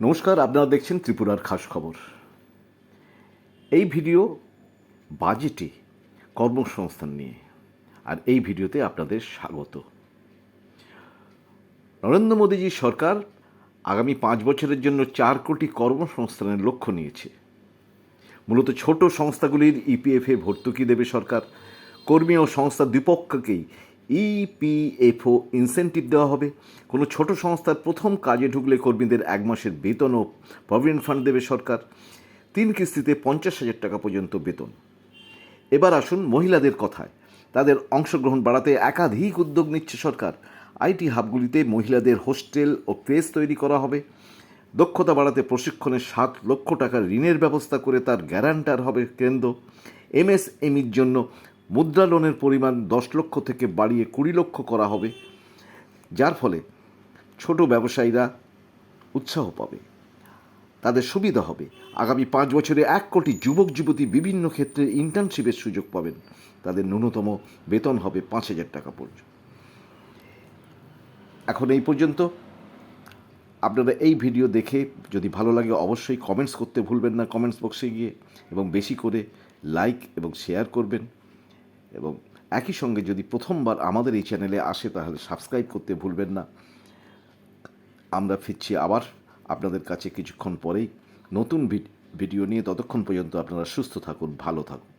নমস্কার, আপনারা দেখছেন ত্রিপুরার খাস খবর। এই ভিডিও বাজেটে কর্মসংস্থান নিয়ে, আর এই ভিডিওতে আপনাদের স্বাগত। নরেন্দ্র মোদীজি সরকার আগামী পাঁচ বছরের জন্য চার কোটি কর্মসংস্থানের লক্ষ্য নিয়েছে। মূলত ছোট সংস্থাগুলির ইপিএফে ভর্তুকি দেবে সরকার। কর্মী ও সংস্থা দুপক্ষকেই E ইপিএফও ইনসেন্টিভ দেওয়া হবে। কোনো ছোট সংস্থার প্রথম কাজে ঢুকলে কর্মীদের এক মাসের বেতন ও প্রভিডেন্ট ফান্ড দেবে সরকার। তিন কিস্তিতে পঞ্চাশ হাজার টাকা পর্যন্ত বেতন। এবার আসুন মহিলাদের কথায়। তাদের অংশগ্রহণ বাড়াতে একাধিক উদ্যোগ নিচ্ছে সরকার। আইটি হাবগুলিতে মহিলাদের হোস্টেল ও প্রেস তৈরি করা হবে। দক্ষতা বাড়াতে প্রশিক্ষণের সাত লক্ষ টাকার ঋণের ব্যবস্থা করে তার গ্যারান্টার হবে কেন্দ্র। এমএসএমইর জন্য মুদ্রা লোনের পরিমাণ দশ লক্ষ থেকে বাড়িয়ে কুড়ি লক্ষ করা হবে, যার ফলে ছোট ব্যবসায়ীরা উৎসাহ পাবে। তাদের সুবিধা হবে। আগামী পাঁচ বছরে এক কোটি যুবক, যুবতী বিভিন্ন ক্ষেত্রে ইন্টার্নশিপের সুযোগ পাবেন। তাদের ন্যূনতম বেতন হবে পাঁচ হাজার টাকা পর্যন্ত। এখন এই পর্যন্ত। আপনারা এই ভিডিও দেখে যদি ভালো লাগে অবশ্যই কমেন্টস করতে ভুলবেন না, কমেন্টস বক্সে গিয়ে। এবং বেশি করে লাইক এবং শেয়ার করবেন। এবং একই সঙ্গে যদি প্রথমবার আমাদের এই চ্যানেলে আসে, তাহলে সাবস্ক্রাইব করতে ভুলবেন না। আমরা ফিরছি আবার আপনাদের কাছে কিছুক্ষণ পরেই। নতুন ভিড- ভিডিও নিয়ে ততক্ষণ পর্যন্ত আপনারা সুস্থ থাকুন, ভালো থাকুন।